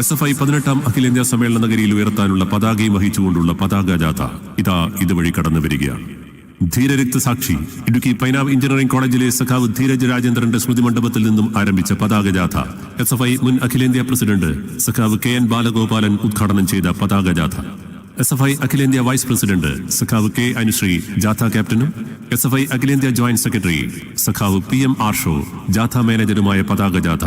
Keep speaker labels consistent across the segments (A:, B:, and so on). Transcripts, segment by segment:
A: S F I പതിനെട്ടാം അഖിലേന്ത്യാ സമ്മേളന നഗരിയിൽ ഉയർത്താനുള്ള പതാകയും വഹിച്ചുകൊണ്ടുള്ള പതാക ജാഥ ഇതാ ഇതുവഴി കടന്നു വരികയാണ്. ധീരരക്ത സാക്ഷി ഇടുക്കി പൈനാവ് എഞ്ചിനീയറിംഗ് കോളേജിലെ സഖാവ് ധീരജ് രാജേന്ദ്രന്റെ സ്മൃതി മണ്ഡപത്തിൽ നിന്നും ആരംഭിച്ച പതാക ജാഥ എസ് എഫ് ഐ മുൻ അഖിലേന്ത്യാ പ്രസിഡന്റ് സഖാവ് കെ എൻ ബാലഗോപാലൻ ഉദ്ഘാടനം ചെയ്ത പതാക ജാഥ. എസ് എഫ് ഐ അഖിലേന്ത്യാ വൈസ് പ്രസിഡന്റ് സഖാവ് കെ അനുശ്രീ ജാഥ ക്യാപ്റ്റനും എസ് എഫ് ഐ അഖിലേന്ത്യാ ജോയിന്റ് സെക്രട്ടറി സഖാവ് പി എം ആർഷോ ജാഥ മാനേജറുമായ പതാക ജാഥ.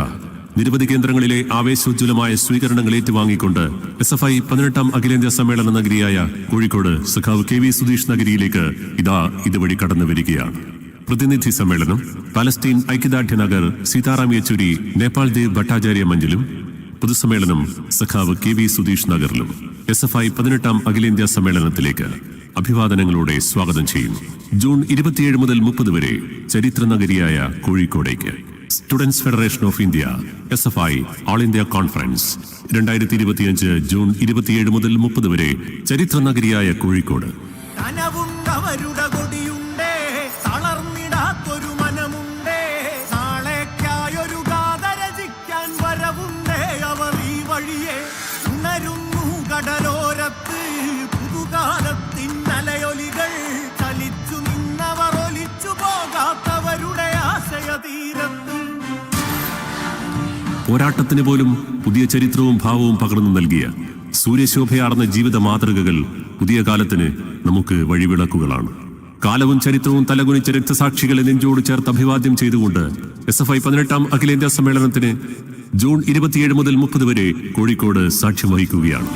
A: നിരവധി കേന്ദ്രങ്ങളിലെ ആവേശോജ്വലമായ സ്വീകരണങ്ങൾ ഏറ്റുവാങ്ങിക്കൊണ്ട് എസ് എഫ് ഐ പതിനെട്ടാം അഖിലേന്ത്യാ സമ്മേളന നഗരിയായ കോഴിക്കോട് സഖാവ് കെ വി സുധീഷ് നഗരിയിലേക്ക് ഇതാ ഇതുവഴി കടന്നു വരികയാണ്. പ്രതിനിധി സമ്മേളനം പലസ്തീൻ ഐക്യദാർഢ്യ നഗർ സീതാറാം യെച്ചൂരി നേപ്പാൾ ദേവ് ഭട്ടാചാര്യ മഞ്ചിലും പൊതുസമ്മേളനം സഖാവ് കെ വി സുധീഷ് നഗറിലും. എസ് എഫ് ഐ പതിനെട്ടാം അഖിലേന്ത്യാ സമ്മേളനത്തിലേക്ക് അഭിവാദനങ്ങളോടെ സ്വാഗതം ചെയ്യുന്നു. ജൂൺ ഇരുപത്തിയേഴ് മുതൽ മുപ്പത് വരെ ചരിത്ര നഗരിയായ കോഴിക്കോടേക്ക്. Students federation of India S F I all India conference രണ്ടായിരത്തി ഇരുപത്തിയഞ്ച് ജൂൺ ഇരുപത്തിയേഴ് മുതൽ മുപ്പത് വരെ ചരിത്ര നഗരിയായ കോഴിക്കോട് പോരാട്ടത്തിന് പോലും പുതിയ ചരിത്രവും ഭാവവും പകർന്നു നൽകിയ സൂര്യശോഭയാർന്ന ജീവിത മാതൃകകൾ പുതിയ കാലത്തിന് നമുക്ക് വഴിവിളക്കുകളാണ്. കാലവും ചരിത്രവും തലകുനിച്ച രക്തസാക്ഷികളെ നെഞ്ചോട് ചേർത്ത് അഭിവാദ്യം ചെയ്തുകൊണ്ട് എസ് എഫ് ഐ പതിനെട്ടാം അഖിലേന്ത്യാ സമ്മേളനത്തിന് ജൂൺ ഇരുപത്തിയേഴ് മുതൽ മുപ്പത് വരെ കോഴിക്കോട് സാക്ഷ്യം വഹിക്കുകയാണ്.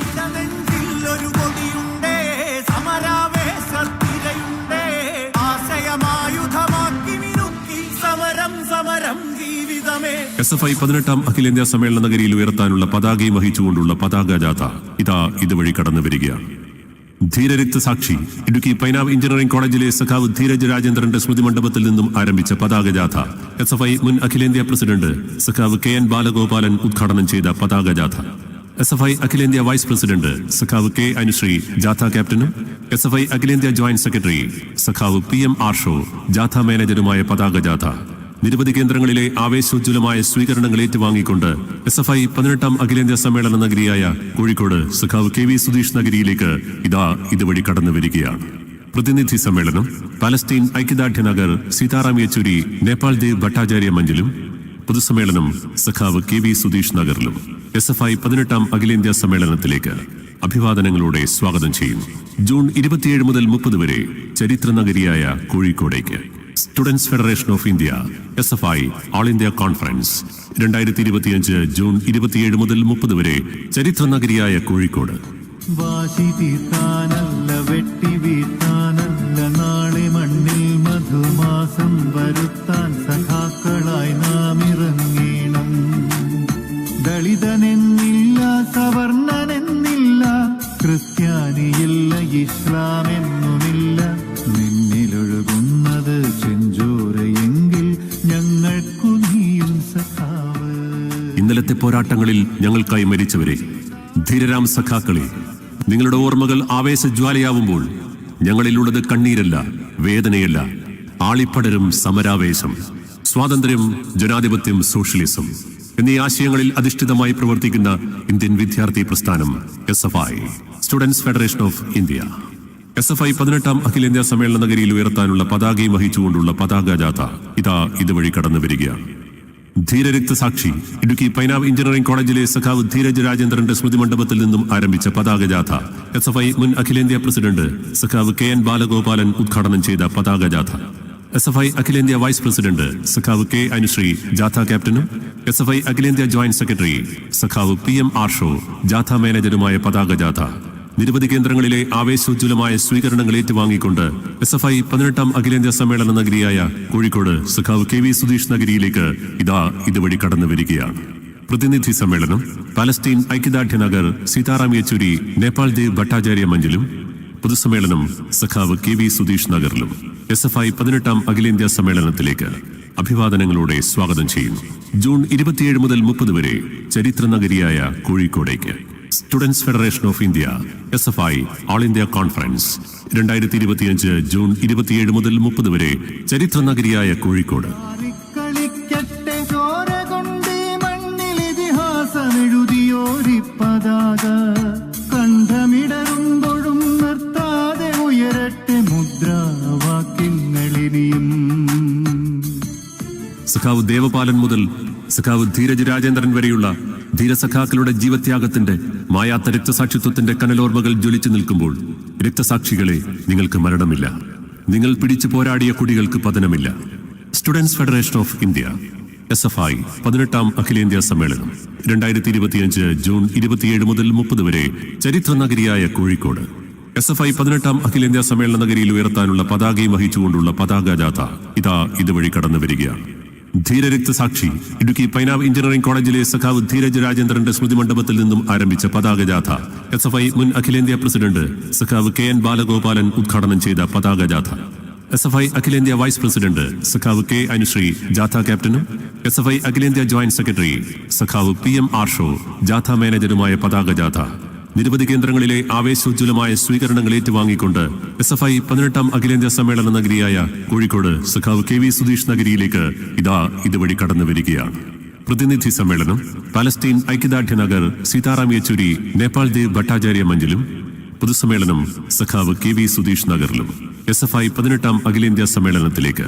A: എസ് എഫ് ഐ പതിനെട്ടാം അഖിലേന്ത്യാ സമ്മേളന നഗരിയിൽ ഉയർത്താനുള്ള പതാകയും വഹിച്ചുകൊണ്ടുള്ള പതാക ജാഥ ഇതാ ഇതുവഴി കടന്നു വരികയാണ്. ധീരരക്തസാക്ഷി ഇടുക്കി പൈനാവ് എഞ്ചിനീയറിംഗ് കോളേജിലെ സഖാവ് ധീരജ് രാജേന്ദ്രന്റെ സ്മൃതി മണ്ഡപത്തിൽ നിന്നും ആരംഭിച്ച പതാക ജാഥ എസ് എഫ് ഐ മുൻ അഖിലേന്ത്യാ പ്രസിഡന്റ് സഖാവ് കെ എൻ ബാലഗോപാലൻ ഉദ്ഘാടനം ചെയ്ത പതാക ജാഥ. എസ് എഫ് ഐ അഖിലേന്ത്യാ വൈസ് പ്രസിഡന്റ് സഖാവ് കെ അനുശ്രീ ജാഥ ക്യാപ്റ്റനും എസ് എഫ് ഐ അഖിലേന്ത്യാ ജോയിന്റ് സെക്രട്ടറി സഖാവ് പി എം ആർഷോ ജാഥ മാനേജരുമായ പതാക ജാഥ. നിരവധി കേന്ദ്രങ്ങളിലെ ആവേശോജ്വലമായ സ്വീകരണങ്ങൾ ഏറ്റുവാങ്ങിക്കൊണ്ട് എസ് എഫ് ഐ പതിനെട്ടാം അഖിലേന്ത്യാ സമ്മേളന നഗരിയായ കോഴിക്കോട് സഖാവ് കെ വി സുധീഷ് നഗരിയിലേക്ക് ഇതാ ഇതുവഴി കടന്നു വരികയാണ്. പ്രതിനിധി സമ്മേളനം പലസ്തീൻ ഐക്യദാർഢ്യ നഗർ സീതാറാം യെച്ചൂരി നേപ്പാൾ ദേവ് ഭട്ടാചാര്യ മഞ്ചിലും പൊതുസമ്മേളനം സഖാവ് കെ വി സുധീഷ് നഗറിലും എസ് എഫ് ഐ പതിനെട്ടാം അഖിലേന്ത്യാ സമ്മേളനത്തിലേക്ക് അഭിവാദനങ്ങളോടെ സ്വാഗതം ചെയ്യും ജൂൺ ഇരുപത്തിയേഴ് മുതൽ മുപ്പത് വരെ ചരിത്ര നഗരിയായ കോഴിക്കോടേക്ക്. Students federation of India S F I all India conference രണ്ടായിരത്തി ഇരുപത്തിയഞ്ച് ജൂൺ ഇരുപത്തിയേഴ് മുതൽ മുപ്പത് വരെ ചരിത്ര നഗരിയായ കോഴിക്കോട്.
B: വാശി ദളിതനെന്നില്ല സവർണനെന്നില്ല ക്രിസ്ത്യാനിയില്ല ഇസ്ലാം
A: ഇന്നലത്തെ പോരാട്ടങ്ങളിൽ ഞങ്ങൾക്കായി മരിച്ചവരെ ധീരരാം സഖാക്കളെ നിങ്ങളുടെ ഓർമ്മകൾ ആവേശജ്വാലയാവുമ്പോൾ ഞങ്ങളിലുള്ളത് കണ്ണീരല്ല വേദനയല്ല ആളിപ്പടരും സമരാവേശം സ്വാതന്ത്ര്യം ജനാധിപത്യം സോഷ്യലിസം എന്നീ ആശയങ്ങളിൽ അധിഷ്ഠിതമായി പ്രവർത്തിക്കുന്ന ഇന്ത്യൻ വിദ്യാർത്ഥി പ്രസ്ഥാനം S F I students federation of India. S F I പതിനെട്ടാം അഖിലേന്ത്യാ സമ്മേളന നഗരിയിൽ ഉയർത്താനുള്ള പതാകയും വഹിച്ചുകൊണ്ടുള്ള പതാക ജാഥ ഇതാ ഇതുവഴി കടന്നു വരികയാണ് ധീരരക്തസാക്ഷി ഇടുക്കി പൈനാവ് എഞ്ചിനീയറിംഗ് കോളേജിലെ സഖാവ് ധീരജ് രാജേന്ദ്രന്റെ സ്മൃതി മണ്ഡപത്തിൽ നിന്നും ആരംഭിച്ച പതാകജാഥ എസ് എഫ് ഐ മുൻ അഖിലേന്ത്യാ പ്രസിഡന്റ് സഖാവ് കെ എൻ ബാലഗോപാലൻ ഉദ്ഘാടനം ചെയ്ത പതാകജാഥ എസ് എഫ് ഐ അഖിലേന്ത്യാ വൈസ് പ്രസിഡന്റ് സഖാവ് കെ അനുശ്രീ ജാഥ ക്യാപ്റ്റനും എസ് എഫ് ഐ അഖിലേന്ത്യാ ജോയിന്റ് സെക്രട്ടറി സഖാവ് പി എം ആർഷോ ജാഥ മാനേജരുമായ പതാക ജാഥ. നിരവധി കേന്ദ്രങ്ങളിലെ ആവേശോജ്വലമായ സ്വീകരണങ്ങൾ ഏറ്റുവാങ്ങിക്കൊണ്ട് എസ് എഫ് ഐ പതിനെട്ടാം അഖിലേന്ത്യാ സമ്മേളന നഗരിയായ കോഴിക്കോട് സഖാവ് കെ വി സുധീഷ് നഗരിയിലേക്ക് ഇതാ ഇതുവഴി കടന്നു വരികയാണ്. പ്രതിനിധി സമ്മേളനം പലസ്തീൻ ഐക്യദാർഢ്യ നഗർ സീതാറാം യെച്ചൂരി നേപ്പാൾ ദേവ് ഭട്ടാചാര്യ മഞ്ചിലും പൊതുസമ്മേളനം സഖാവ് കെ വി സുധീഷ് നഗറിലും എസ് എഫ് ഐ പതിനെട്ടാം അഖിലേന്ത്യാ സമ്മേളനത്തിലേക്ക് അഭിവാദനങ്ങളോടെ സ്വാഗതം ചെയ്യുന്നു. ജൂൺ ഇരുപത്തിയേഴ് മുതൽ മുപ്പത് വരെ ചരിത്ര നഗരിയായ കോഴിക്കോടേക്ക്. Students federation of India S F I all India conference രണ്ടായിരത്തി ഇരുപത്തിയഞ്ച് ജൂൺ ഇരുപത്തിയേഴ് മുതൽ മുപ്പത് വരെ ചരിത്ര നഗരിയായ കോഴിക്കോട്.
B: കണ്ഠമിടറുമ്പോഴും നിർത്താതെ ഉയരട്ടെ മുദ്രാവാക്യങ്ങളിനിയും.
A: സഖാവ് ദേവപാലൻ മുതൽ സഖാവ് ധീരജ് രാജേന്ദ്രൻ വരെയുള്ള ധീരസഖാക്കളുടെ ജീവത്യാഗത്തിന്റെ മായാത്ത രക്തസാക്ഷിത്വത്തിന്റെ കനലോർമ്മകൾ ജ്വലിച്ചു നിൽക്കുമ്പോൾ രക്തസാക്ഷികളെ നിങ്ങൾക്ക് മരണമില്ല. നിങ്ങൾ പിടിച്ചു പോരാടിയ കുടികൾക്ക് പതനമില്ല. Students federation of India S F I പതിനെട്ടാം അഖിലേന്ത്യാ സമ്മേളനം രണ്ടായിരത്തി ഇരുപത്തിയഞ്ച് ജൂൺ ഇരുപത്തിയേഴ് മുതൽ മുപ്പത് വരെ ചരിത്ര നഗരിയായ കോഴിക്കോട്. എസ് എഫ് ഐ പതിനെട്ടാം അഖിലേന്ത്യാ സമ്മേളന നഗരിയിൽ ഉയർത്താനുള്ള പതാകയും വഹിച്ചുകൊണ്ടുള്ള പതാക ജാഥ ഇതാ ഇതുവഴി കടന്നു വരികയാണ് ധീരരക്തസാക്ഷി ഇടുക്കി പൈനാവ് എഞ്ചിനീയറിംഗ് കോളേജിലെ സഖാവ് ധീരജ് രാജേന്ദ്രന്റെ സ്മൃതി മണ്ഡപത്തിൽ നിന്നും ആരംഭിച്ച പതാക ജാഥ എസ് എഫ് ഐ മുൻ അഖിലേന്ത്യാ പ്രസിഡന്റ് സഖാവ് കെ എൻ ബാലഗോപാലൻ ഉദ്ഘാടനം ചെയ്ത പതാക ജാഥ എസ് എഫ് ഐ അഖിലേന്ത്യാ വൈസ് പ്രസിഡന്റ് സഖാവ് കെ അനുശ്രീ ജാഥ ക്യാപ്റ്റനും എസ് എഫ് ഐ അഖിലേന്ത്യാ ജോയിന്റ് സെക്രട്ടറി സഖാവ് പി എം ആർഷോ ജാഥ മാനേജരുമായ പതാക ജാഥ നിരവധി കേന്ദ്രങ്ങളിലെ ആവേശോജ്വലമായ സ്വീകരണങ്ങൾ ഏറ്റുവാങ്ങിക്കൊണ്ട് എസ് എഫ് ഐ പതിനെട്ടാം അഖിലേന്ത്യാ സമ്മേളന നഗരിയായ കോഴിക്കോട് സഖാവ് കെ വി സുധീഷ് നഗരിയിലേക്ക് ഇതാ ഇതുവഴി കടന്നു വരികയാണ് പ്രതിനിധി സമ്മേളനം പലസ്തീൻ ഐക്യദാർഢ്യ നഗർ സീതാറാം യെച്ചൂരി നേപ്പാൾ ദേവ് ഭട്ടാചാര്യ മഞ്ചിലും പൊതുസമ്മേളനം സഖാവ് കെ വി സുധീഷ് നഗറിലും എസ് എഫ് ഐ പതിനെട്ടാം അഖിലേന്ത്യാ സമ്മേളനത്തിലേക്ക്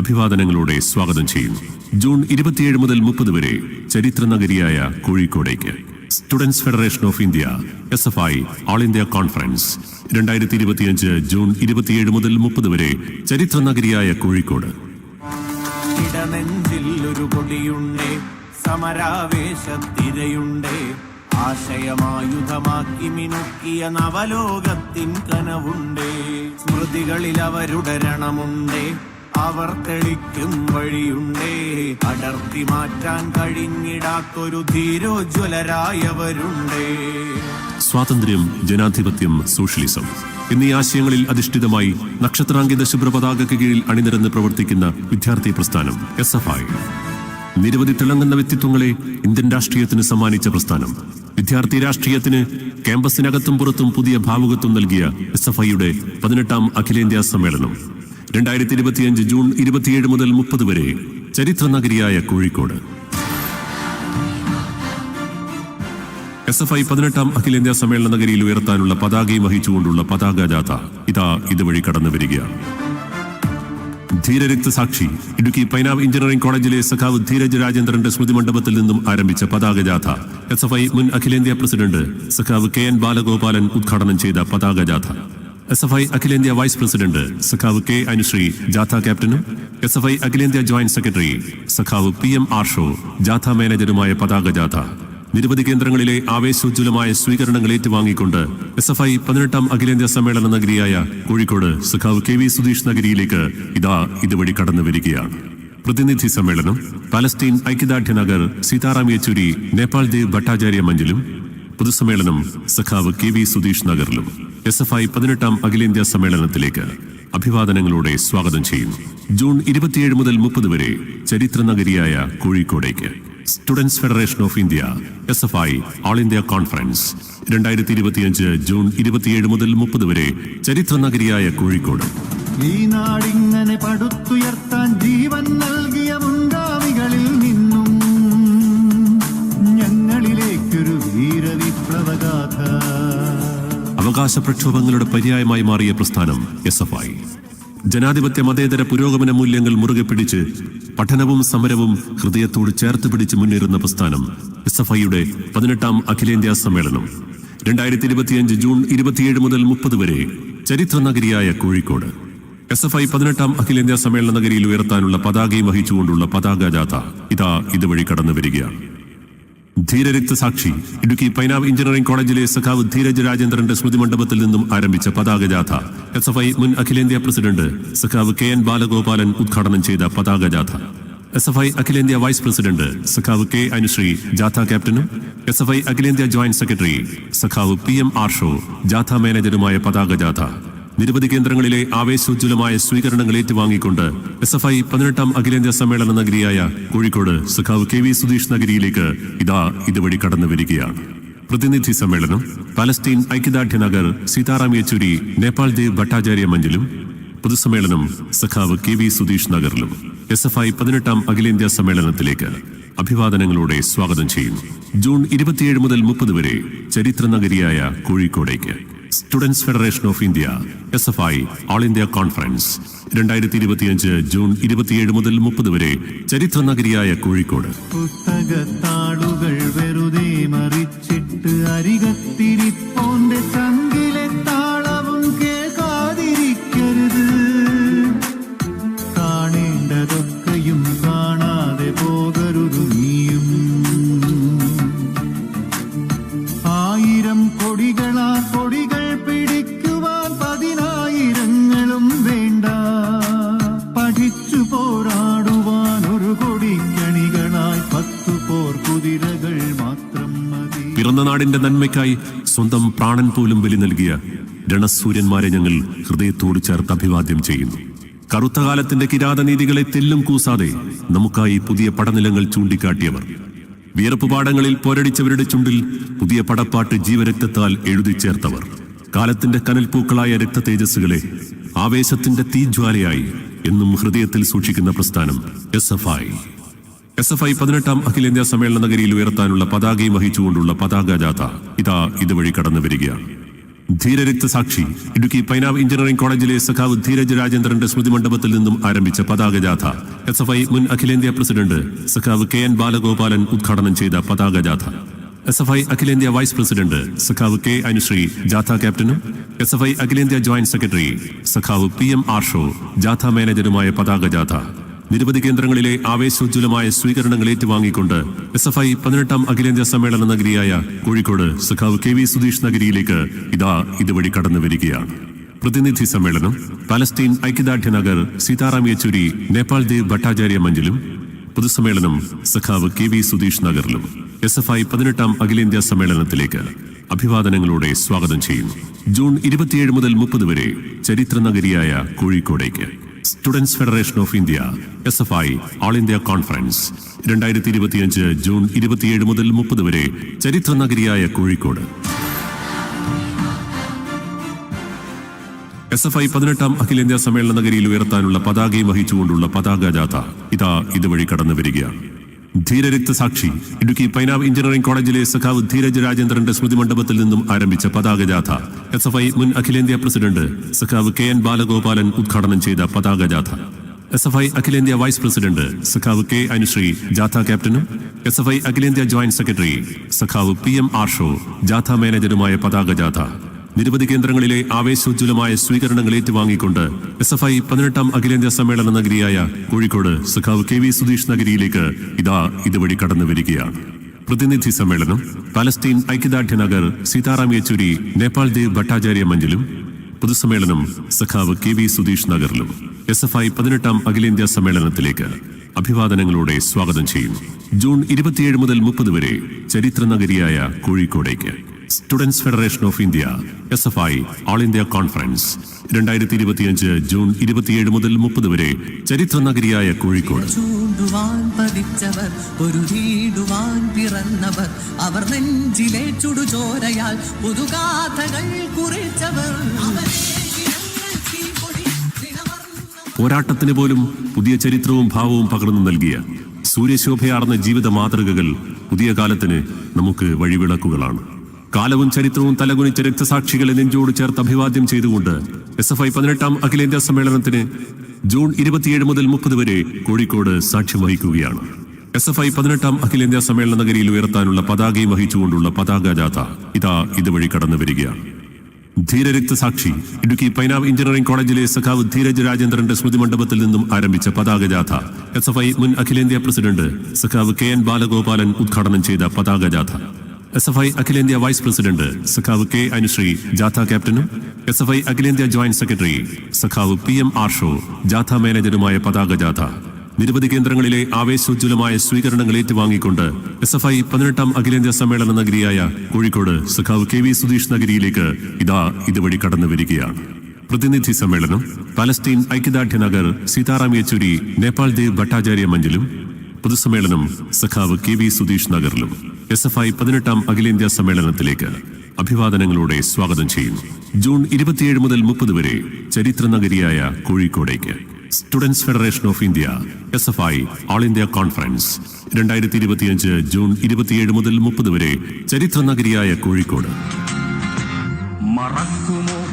A: അഭിവാദനങ്ങളോടെ സ്വാഗതം ചെയ്യുന്നു. ജൂൺ ഇരുപത്തിയേഴ് മുതൽ മുപ്പത് വരെ ചരിത്ര നഗരിയായ കോഴിക്കോടേക്ക്. Students federation of India S F I all India conference രണ്ടായിരത്തി ഇരുപത്തിയഞ്ച് ജൂൺ ഇരുപത്തിയേഴ് മുതൽ മുപ്പത് വരെ ചരിത്ര നഗരിയായ കോഴിക്കോട്.
C: ആശയമായുധമാക്കി മിനുക്കിയ നവലോകത്തിൻ കനവുണ്ടേ സ്മൃതികളിൽ അവരുടെ രണമുണ്ടേ അവർ തെളിക്കും വഴിയുണ്ടേ. അടർത്തി മാറ്റാൻ കഴിഞ്ഞിടാത്തൊരു ധീരോജ്വലരായവരുണ്ടേ.
A: സ്വാതന്ത്ര്യം ജനാധിപത്യം സോഷ്യലിസം എന്നീ ആശയങ്ങളിൽ അധിഷ്ഠിതമായി നക്ഷത്രാങ്കിത ശുഭ്രപതാകയ്ക്ക് കീഴിൽ അണിനിരന്ന് പ്രവർത്തിക്കുന്ന വിദ്യാർത്ഥി പ്രസ്ഥാനം എസ് എഫ് ഐ. നിരവധി തിളങ്ങുന്ന വ്യക്തിത്വങ്ങളെ ഇന്ത്യൻ രാഷ്ട്രീയത്തിന് സമ്മാനിച്ച പ്രസ്ഥാനം വിദ്യാർത്ഥി രാഷ്ട്രീയത്തിന് ക്യാമ്പസിനകത്തും പുറത്തും പുതിയ ഭാവുകത്വം നൽകിയ എസ് എഫ് ഐയുടെ പതിനെട്ടാം അഖിലേന്ത്യാ സമ്മേളനം. രണ്ടായിരത്തി ഇരുപത്തിയഞ്ച് ജൂൺ ഇരുപത്തിയേഴ് മുതൽ മുപ്പത് വരെ ചരിത്ര നഗരിയായ കോഴിക്കോട്. എസ് എഫ് ഐ പതിനെട്ടാം അഖിലേന്ത്യാ സമ്മേളന നഗരിയിൽ ഉയർത്താനുള്ള പതാകയും വഹിച്ചുകൊണ്ടുള്ള പതാക ജാഥ ഇതാ ഇതുവഴി കടന്നു വരികയാണ്. ധീരരക്തസാക്ഷി ഇടുക്കി പൈനാവ് എഞ്ചിനീയറിംഗ് കോളേജിലെ സഖാവ് ധീരജ് രാജേന്ദ്രന്റെ സ്മൃതി മണ്ഡപത്തിൽ നിന്നും ആരംഭിച്ച പതാക ജാഥ എസ് എഫ് ഐ മുൻ അഖിലേന്ത്യാ പ്രസിഡന്റ് സഖാവ് കെ എൻ ബാലഗോപാലൻ ഉദ്ഘാടനം ചെയ്ത പതാക ജാഥ. എസ് എഫ് ഐ അഖിലേന്ത്യാ വൈസ് പ്രസിഡന്റ് സഖാവ് കെ അനുശ്രീ ജാഥ ക്യാപ്റ്റനും എസ് എഫ് ഐ അഖിലേന്ത്യാ ജോയിന്റ് സെക്രട്ടറി സഖാവ് പി എം ആർഷോ ജാഥ മാനേജരുമായ പതാക ജാഥ. നിരവധി കേന്ദ്രങ്ങളിലെ ആവേശോജ്വലമായ സ്വീകരണങ്ങൾ ഏറ്റുവാങ്ങിക്കൊണ്ട് എസ് എഫ് ഐ പതിനെട്ടാം അഖിലേന്ത്യാ സമ്മേളന നഗരിയായ കോഴിക്കോട് സഖാവ് കെ വി സുധീഷ് നഗരിയിലേക്ക് ഇതാ ഇതുവഴി കടന്നു വരികയാണ്. പ്രതിനിധി സമ്മേളനം പലസ്തീൻ ഐക്യദാർഢ്യ നഗർ സീതാറാം യെച്ചൂരി നേപ്പാൾ ദേവ് ഭട്ടാചാര്യ മഞ്ചിലും പൊതുസമ്മേളനം സഖാവ് കെ വി സുധീഷ് നഗറിലും എസ് എഫ് ഐ പതിനെട്ടാം അഖിലേന്ത്യാ സമ്മേളനത്തിലേക്ക് അഭിവാദനങ്ങളോടെ സ്വാഗതം ചെയ്യുന്നു. ജൂൺ ഇരുപത്തിയേഴ് മുതൽ മുപ്പത് വരെ ചരിത്ര നഗരിയായ കോഴിക്കോടേക്ക്. Students federation of India S F I all India conference. രണ്ടായിരത്തി ഇരുപത്തിയഞ്ച് ജൂൺ ഇരുപത്തിയേഴ് മുതൽ മുപ്പത് വരെ ചരിത്ര നഗരിയായ കോഴിക്കോട്.
B: ഈ നാടിങ്ങനെ പടുത്തുയർത്താൻ ജീവൻ
A: അവകാശ പ്രക്ഷോഭങ്ങളുടെ പര്യായമായി മാറിയ പ്രസ്ഥാനം എസ് എഫ് ഐ. ജനാധിപത്യ മതേതര പുരോഗമന മൂല്യങ്ങൾ മുറുകെ പിടിച്ച് പഠനവും സമരവും ഹൃദയത്തോട് ചേർത്ത് പിടിച്ച് മുന്നേറുന്ന പ്രസ്ഥാനം എസ് എഫ് ഐയുടെ പതിനെട്ടാം അഖിലേന്ത്യാ സമ്മേളനം. രണ്ടായിരത്തി ഇരുപത്തിയഞ്ച് ജൂൺ ഇരുപത്തിയേഴ് മുതൽ മുപ്പത് വരെ ചരിത്ര നഗരിയായ കോഴിക്കോട്. എസ് എഫ് ഐ പതിനെട്ടാം അഖിലേന്ത്യാ സമ്മേളന നഗരിയിൽ ഉയർത്താനുള്ള പതാകയും വഹിച്ചുകൊണ്ടുള്ള പതാക ജാഥ ഇതാ ഇതുവഴി കടന്നു വരികയാണ് ധീരരക്തസാക്ഷി ഇടുക്കി പൈനാവ് എഞ്ചിനീയറിംഗ് കോളേജിലെ സഖാവ് ധീരജ് രാജേന്ദ്രന്റെ സ്മൃതി മണ്ഡപത്തിൽ നിന്നും ആരംഭിച്ച പതാക ജാഥ. എസ് എഫ് ഐ മുൻ അഖിലേന്ത്യാ പ്രസിഡന്റ് സഖാവ് കെ എൻ ബാലഗോപാലൻ ഉദ്ഘാടനം ചെയ്ത പതാക ജാഥ. എസ് എഫ് ഐ അഖിലേന്ത്യാ വൈസ് പ്രസിഡന്റ് സഖാവ് കെ അനുശ്രീ ജാഥ ക്യാപ്റ്റനും എസ് എഫ് ഐ അഖിലേന്ത്യാ ജോയിന്റ് സെക്രട്ടറി സഖാവ് പി എം ആർഷോ ജാഥ മാനേജറുമായ പതാക ജാഥ. നിരവധി കേന്ദ്രങ്ങളിലെ ആവേശോജ്വലമായ സ്വീകരണങ്ങൾ ഏറ്റുവാങ്ങിക്കൊണ്ട് എസ് എഫ് ഐ പതിനെട്ടാം അഖിലേന്ത്യാ സമ്മേളന നഗരിയായ കോഴിക്കോട് സഖാവ് കെ വി സുധീഷ് നഗരിയിലേക്ക് ഇതാ ഇതുവഴി കടന്നു വരികയാണ്. പ്രതിനിധി സമ്മേളനം പലസ്തീൻ ഐക്യദാർഢ്യ നഗർ സീതാറാം യെച്ചൂരി നേപ്പാൾ ദേവ് ഭട്ടാചാര്യ മഞ്ചിലും പൊതുസമ്മേളനം സഖാവ് കെ വി സുധീഷ് നഗറിലും എസ് എഫ് ഐ പതിനെട്ടാം അഖിലേന്ത്യാ സമ്മേളനത്തിലേക്ക് അഭിവാദനങ്ങളോടെ സ്വാഗതം ചെയ്യുന്നു. ജൂൺ ഇരുപത്തിയേഴ് മുതൽ മുപ്പത് വരെ ചരിത്ര നഗരിയായ കോഴിക്കോടേക്ക്. Students federation of India S F I all India conference രണ്ടായിരത്തി ഇരുപത്തിയഞ്ച് ജൂൺ ഇരുപത്തിയേഴ് മുതൽ മുപ്പത് വരെ ചരിത്ര നഗരിയായ കോഴിക്കോട്.
B: പുസ്തകത്താളുകൾ വെറുതെ മറിച്ചിട്ട് അരികത്തിരിപ്പോന്റെ ചങ്കിലെ താളവും കേൾക്കാതിരിക്കരുത്. കാണേണ്ടതൊക്കെയും കാണാതെ പോകരുത് നീയും. ആയിരം കൊടികളാ കൊടികൾ
A: പിറന്ന നാടിന്റെ നന്മയ്ക്കായി സ്വന്തം പ്രാണൻ പോലും ബലി നൽകിയ രണസൂര്യന്മാരെ ഞങ്ങൾ ഹൃദയത്തോട് ചേർത്ത് അഭിവാദ്യം ചെയ്യുന്നു. കറുത്ത കാലത്തിന്റെ കിരാതനീതികളെ തെല്ലും കൂസാതെ നമുക്കായി പുതിയ പടനിലങ്ങൾ ചൂണ്ടിക്കാട്ടിയവർ. വിയർപ്പ് പാടങ്ങളിൽ പോരടിച്ചവരുടെ ചുണ്ടിൽ പുതിയ പടപ്പാട്ട് ജീവരക്തത്താൽ എഴുതി ചേർത്തവർ. കാലത്തിന്റെ കനൽപ്പൂക്കളായ രക്തതേജസ്സുകളെ ആവേശത്തിന്റെ തീജ്വാലയായി എന്നും ഹൃദയത്തിൽ സൂക്ഷിക്കുന്ന പ്രസ്ഥാനം S F I. S F I പതിനെട്ടാം അഖിലേന്ത്യാ സമ്മേളന നഗരിയിൽ ഉയർത്താനുള്ള പതാകയും വഹിച്ചുകൊണ്ടുള്ള പതാക ജാഥ ഇതാ ഇതുവഴി കടന്നു വരികയാണ്. ധീരരക്ത സാക്ഷി ഇടുക്കി പൈനാവ് എഞ്ചിനീയറിംഗ് കോളേജിലെ സഖാവ് ധീരജ് രാജേന്ദ്രന്റെ സ്മൃതി മണ്ഡപത്തിൽ നിന്നും ആരംഭിച്ച പതാക ജാഥ എസ് എഫ് ഐ മുൻ അഖിലേന്ത്യാ പ്രസിഡന്റ് സഖാവ് കെ എൻ ബാലഗോപാലൻ ഉദ്ഘാടനം ചെയ്ത പതാക ജാഥ. എസ് എഫ് ഐ അഖിലേന്ത്യാ വൈസ് പ്രസിഡന്റ് സഖാവ് കെ അനുശ്രീ ജാഥ ക്യാപ്റ്റനും എസ് എഫ് ഐ അഖിലേന്ത്യാ ജോയിന്റ് സെക്രട്ടറി സഖാവ് പി എം ആർഷോ ജാഥ മാനേജരുമായ പതാക ജാഥ. നിരവധി കേന്ദ്രങ്ങളിലെ ആവേശോജ്വലമായ സ്വീകരണങ്ങൾ ഏറ്റുവാങ്ങിക്കൊണ്ട് എസ് എഫ് ഐ പതിനെട്ടാം അഖിലേന്ത്യാ സമ്മേളന നഗരിയായ കോഴിക്കോട് സഖാവ് കെ വി സുധീഷ് നഗരിയിലേക്ക് ഇതാ ഇതുവഴി കടന്നു വരികയാണ്. പ്രതിനിധി സമ്മേളനം പലസ്തീൻ ഐക്യദാർഢ്യ നഗർ സീതാറാം യെച്ചൂരി നേപ്പാൾ ദേവ് ഭട്ടാചാര്യ മഞ്ചിലും പൊതുസമ്മേളനം സഖാവ് കെ വി സുധീഷ് നഗറിലും എസ് എഫ് ഐ പതിനെട്ടാം അഖിലേന്ത്യാ സമ്മേളനത്തിലേക്ക് അഭിവാദനങ്ങളോടെ സ്വാഗതം ചെയ്യുന്നു. ജൂൺ ഇരുപത്തിയേഴ് മുതൽ മുപ്പത് വരെ ചരിത്ര നഗരിയായ കോഴിക്കോടേക്ക്. Students federation of India S F I all India conference രണ്ടായിരത്തി ഇരുപത്തിയഞ്ച് ജൂൺ ഇരുപത്തിയേഴ് മുതൽ മുപ്പത് വരെ ചരിത്ര നഗരിയായ കോഴിക്കോട്. എസ് എഫ് ഐ പതിനെട്ടാം അഖിലേന്ത്യാ സമ്മേളന നഗരിയിൽ ഉയർത്താനുള്ള പതാകയും വഹിച്ചുകൊണ്ടുള്ള പതാക ജാഥ ഇതാ ഇതുവഴി കടന്നു വരികയാണ് ധീരരക്തസാക്ഷി. ഇടുക്കി പൈനാവ് എഞ്ചിനീയറിംഗ് കോളേജിലെ സഖാവ് ധീരജ് രാജേന്ദ്രന്റെ സ്മൃതി മണ്ഡപത്തിൽ നിന്നും ആരംഭിച്ച പതാക ജാഥ എസ് എഫ് ഐ മുൻ അഖിലേന്ത്യാ പ്രസിഡന്റ് സഖാവ് കെ എൻ ബാലഗോപാലൻ ഉദ്ഘാടനം ചെയ്ത പതാക ജാഥ എസ് എഫ് ഐ അഖിലേന്ത്യാ വൈസ് പ്രസിഡന്റ് സഖാവ് കെ അനുശ്രീ ജാഥ ക്യാപ്റ്റനും എസ് എഫ് ഐ അഖിലേന്ത്യാ ജോയിന്റ് സെക്രട്ടറി സഖാവ് പി എം ആർഷോ ജാഥ മാനേജരുമായ പതാക ജാഥ നിരവധി കേന്ദ്രങ്ങളിലെ ആവേശോജ്വലമായ സ്വീകരണങ്ങൾ ഏറ്റുവാങ്ങിക്കൊണ്ട് എസ് എഫ് ഐ പതിനെട്ടാം അഖിലേന്ത്യാ സമ്മേളന നഗരിയായ കോഴിക്കോട് സഖാവ് കെ വി സുധീഷ് നഗരിയിലേക്ക് ഇതാ ഇതുവഴി കടന്നു വരികയാണ് പ്രതിനിധി സമ്മേളനം പലസ്തീൻ ഐക്യദാർഢ്യ നഗർ സീതാറാം യെച്ചൂരി നേപ്പാൾ ദേവ് ഭട്ടാചാര്യ മഞ്ചിലും പൊതുസമ്മേളനം സഖാവ് കെ വി സുധീഷ് നഗറിലും. എസ് എഫ് ഐ പതിനെട്ടാം അഖിലേന്ത്യാ സമ്മേളനത്തിലേക്ക് അഭിവാദനങ്ങളോടെ സ്വാഗതം ചെയ്യും ജൂൺ ഇരുപത്തിയേഴ് മുതൽ മുപ്പത് വരെ ചരിത്ര നഗരിയായ കോഴിക്കോടേക്ക്. Students federation of India S F I all India conference രണ്ടായിരത്തി ഇരുപത്തിയഞ്ച് ജൂൺ ഇരുപത്തിയേഴ് മുതൽ മുപ്പത് വരെ ചരിത്ര നഗരിയായ കോഴിക്കോട്.
D: ചൂണ്ടുവാൻ പതിച്ചവർ പൊരുതിയിടുവാൻ പിറന്നവർ അവർ നെഞ്ചിലെ ചുടുചോരയാൽ പുതുഗാഥകൾ കുറിച്ചവർ.
A: പോരാട്ടത്തിന് പോലും പുതിയ ചരിത്രവും ഭാവവും പകർന്നു നൽകിയ സൂര്യശോഭയാർന്ന ജീവിത മാതൃകകൾ പുതിയ കാലത്തിന് നമുക്ക് വഴിവിളക്കുകളാണ്. കാലവും ചരിത്രവും തലകുനിച്ച രക്തസാക്ഷികളെ നെഞ്ചോട് ചേർത്ത് അഭിവാദ്യം ചെയ്തുകൊണ്ട് എസ് എഫ് ഐ പതിനെട്ടാം അഖിലേന്ത്യാ സമ്മേളനത്തിന് ജൂൺ ഇരുപത്തിയേഴ് മുതൽ മുപ്പത് വരെ കോഴിക്കോട് സാക്ഷ്യം വഹിക്കുകയാണ്. എസ് എഫ് ഐ പതിനെട്ടാം അഖിലേന്ത്യാ സമ്മേളന നഗരിയിൽ ഉയർത്താനുള്ള പതാകയും വഹിച്ചുകൊണ്ടുള്ള പതാക ജാഥ ഇതാ ഇതുവഴി കടന്നു വരികയാണ്. ധീരരക്തസാക്ഷി ഇടുക്കി പൈനാവ് എഞ്ചിനീയറിംഗ് കോളേജിലെ സഖാവ് ധീരജ് രാജേന്ദ്രന്റെ സ്മൃതി മണ്ഡപത്തിൽ നിന്നും ആരംഭിച്ച പതാക ജാഥ എസ് എഫ് ഐ മുൻ അഖിലേന്ത്യാ പ്രസിഡന്റ് സഖാവ് കെ എൻ ബാലഗോപാലൻ ഉദ്ഘാടനം ചെയ്ത പതാക ജാഥ. എസ് എഫ് ഐ അഖിലേന്ത്യാ വൈസ് പ്രസിഡന്റ് സഖാവ് കെ അനുശ്രീ ജാഥ ക്യാപ്റ്റനും എസ് എഫ് ഐ അഖിലേന്ത്യാ ജോയിന്റ് സെക്രട്ടറി സഖാവ് പി എം ആർഷോ ജാഥ മാനേജറുമായ പതാക ജാഥ. നിരവധി കേന്ദ്രങ്ങളിലെ ആവേശോജ്വലമായ സ്വീകരണങ്ങൾ ഏറ്റുവാങ്ങിക്കൊണ്ട് എസ് എഫ് ഐ പതിനെട്ടാം അഖിലേന്ത്യാ സമ്മേളന നഗരിയായ കോഴിക്കോട് സഖാവ് കെ വി സുധീഷ് നഗരിയിലേക്ക് ഇതാ ഇതുവഴി കടന്നു വരികയാണ്. പ്രതിനിധി സമ്മേളനം പലസ്തീൻ ഐക്യദാർഢ്യ നഗർ സീതാറാം യെച്ചൂരി നേപ്പാൾ ദേവ് ഭട്ടാചാര്യ മഞ്ചിലും പൊതുസമ്മേളനം സഖാവ് കെ വി സുധീഷ് നഗറിലും. എസ് എഫ് ഐ പതിനെട്ടാം അഖിലേന്ത്യാ സമ്മേളനത്തിലേക്ക് അഭിവാദനങ്ങളോടെ സ്വാഗതം ചെയ്യുന്നു. ജൂൺ ഇരുപത്തിയേഴ് മുതൽ മുപ്പത് വരെ ചരിത്ര നഗരിയായ കോഴിക്കോടേക്ക്. Students federation of India S F I all India conference. രണ്ടായിരത്തി ഇരുപത്തിയഞ്ച് ജൂൺ ഇരുപത്തിയേഴ് മുതൽ മുപ്പത് വരെ ചരിത്ര നഗരിയായ കോഴിക്കോട്.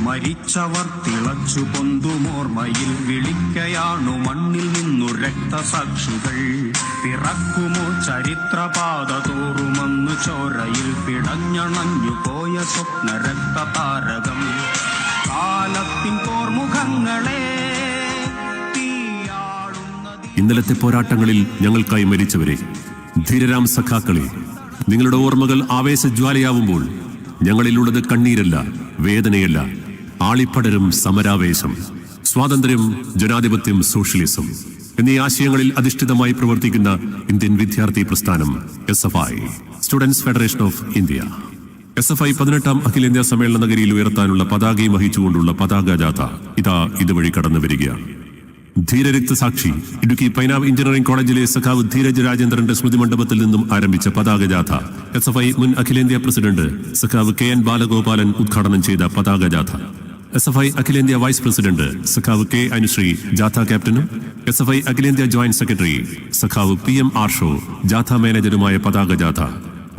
E: മരിച്ചവർ തിളച്ചു പൊന്തുമോർമ്മയിൽ വിളിക്കയാണു മണ്ണിൽ നിന്നു രക്തസാക്ഷികൾ. പിറക്കുമോ ചരിത്രപാത തോറുമെന്നു ചോരയിൽ പിടഞ്ഞണഞ്ഞു പോയ സ്വപ്ന രക്തതാരകം കാലത്തിൻ പോർമുഖങ്ങളെ
A: ഇന്നലത്തെ പോരാട്ടങ്ങളിൽ ഞങ്ങൾക്കായി മരിച്ചവരെ ധീരരാം സഖാക്കളെ നിങ്ങളുടെ ഓർമ്മകൾ ആവേശജ്വാലയാവുമ്പോൾ ഞങ്ങളിലുള്ളത് കണ്ണീരല്ല വേദനയല്ല ആളിപ്പടരും സമരാവേശം സ്വാതന്ത്ര്യം ജനാധിപത്യം സോഷ്യലിസം എന്നീ ആശയങ്ങളിൽ അധിഷ്ഠിതമായി പ്രവർത്തിക്കുന്ന ഇന്ത്യൻ വിദ്യാർത്ഥി പ്രസ്ഥാനം S F I students federation of India. S F I പതിനെട്ടാം അഖിലേന്ത്യാ സമ്മേളന നഗരിയിൽ ഉയർത്താനുള്ള പതാകയും വഹിച്ചുകൊണ്ടുള്ള പതാക ജാഥ ഇതാ ഇതുവഴി കടന്നു വരികയാണ്. ധീരരക്ത സാക്ഷി ഇടുക്കി പൈനാവ് എഞ്ചിനീയറിംഗ് കോളേജിലെ സഖാവ് ധീരജ് രാജേന്ദ്രന്റെ സ്മൃതി മണ്ഡപത്തിൽ നിന്നും ആരംഭിച്ച പതാക ജാഥ എസ് എഫ് ഐ മുൻ അഖിലേന്ത്യാ പ്രസിഡന്റ് സഖാവ് കെ എൻ ബാലഗോപാലൻ ഉദ്ഘാടനം ചെയ്ത പതാക ജാഥ. എസ് എഫ് ഐ അഖിലേന്ത്യാ വൈസ് പ്രസിഡന്റ് സഖാവ് കെ അനുശ്രീ ജാഥ ക്യാപ്റ്റനും എസ് എഫ് ഐ അഖിലേന്ത്യാ ജോയിന്റ് സെക്രട്ടറി സഖാവ് പി എം ആർഷോ ജാഥ മാനേജരുമായ പതാക ജാഥ.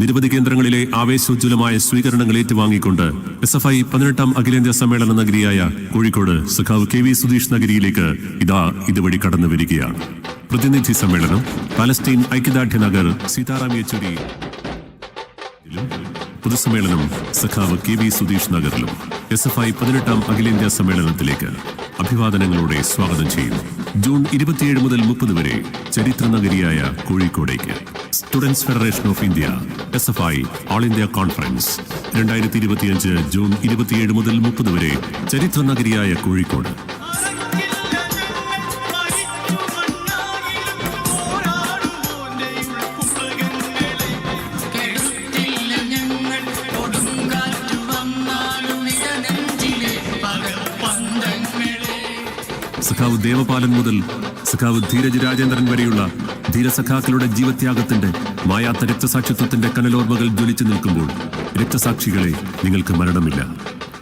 A: നിരവധി കേന്ദ്രങ്ങളിലെ ആവേശോജ്വലമായ സ്വീകരണങ്ങൾ ഏറ്റുവാങ്ങിക്കൊണ്ട് എസ് എഫ് ഐ പതിനെട്ടാം അഖിലേന്ത്യാ സമ്മേളന നഗരിയായ കോഴിക്കോട് സഖാവ് കെ വി സുധീഷ് നഗരിയിലേക്ക് ഇതാ ഇതുവഴി കടന്നു വരികയാണ്. പ്രതിനിധി സമ്മേളനം പലസ്തീൻ ഐക്യദാർഢ്യ നഗർ സീതാറാം യെച്ചൂരി. പൊതുസമ്മേളനം സഖാവ് കെ വി സുധീഷ് നഗറിലും എസ് എഫ് ഐ പതിനെട്ടാം അഖിലേന്ത്യാ സമ്മേളനത്തിലേക്ക് അഭിവാദനങ്ങളോടെ സ്വാഗതം ചെയ്യുന്നു. ജൂൺ ഇരുപത്തിയേഴ് മുതൽ മുപ്പത് വരെ ചരിത്ര നഗരിയായ കോഴിക്കോടേക്ക്. Students federation of India S F I all India conference. രണ്ടായിരത്തി ഇരുപത്തിയഞ്ച് ജൂൺ ഇരുപത്തിയേഴ് മുതൽ മുപ്പത് വരെ ചരിത്ര നഗരിയായ കോഴിക്കോട്. സഖാവ് ദേവപാലൻ മുതൽ സഖാവ് ധീരജ് രാജേന്ദ്രൻ വരെയുള്ള ധീരസഖാക്കളുടെ ജീവത്യാഗത്തിന്റെ മായാത്ത രക്തസാക്ഷിത്വത്തിന്റെ കനലോർമ്മകൾ ജ്വലിച്ചു നിൽക്കുമ്പോൾ രക്തസാക്ഷികളെ നിങ്ങൾക്ക് മരണമില്ല.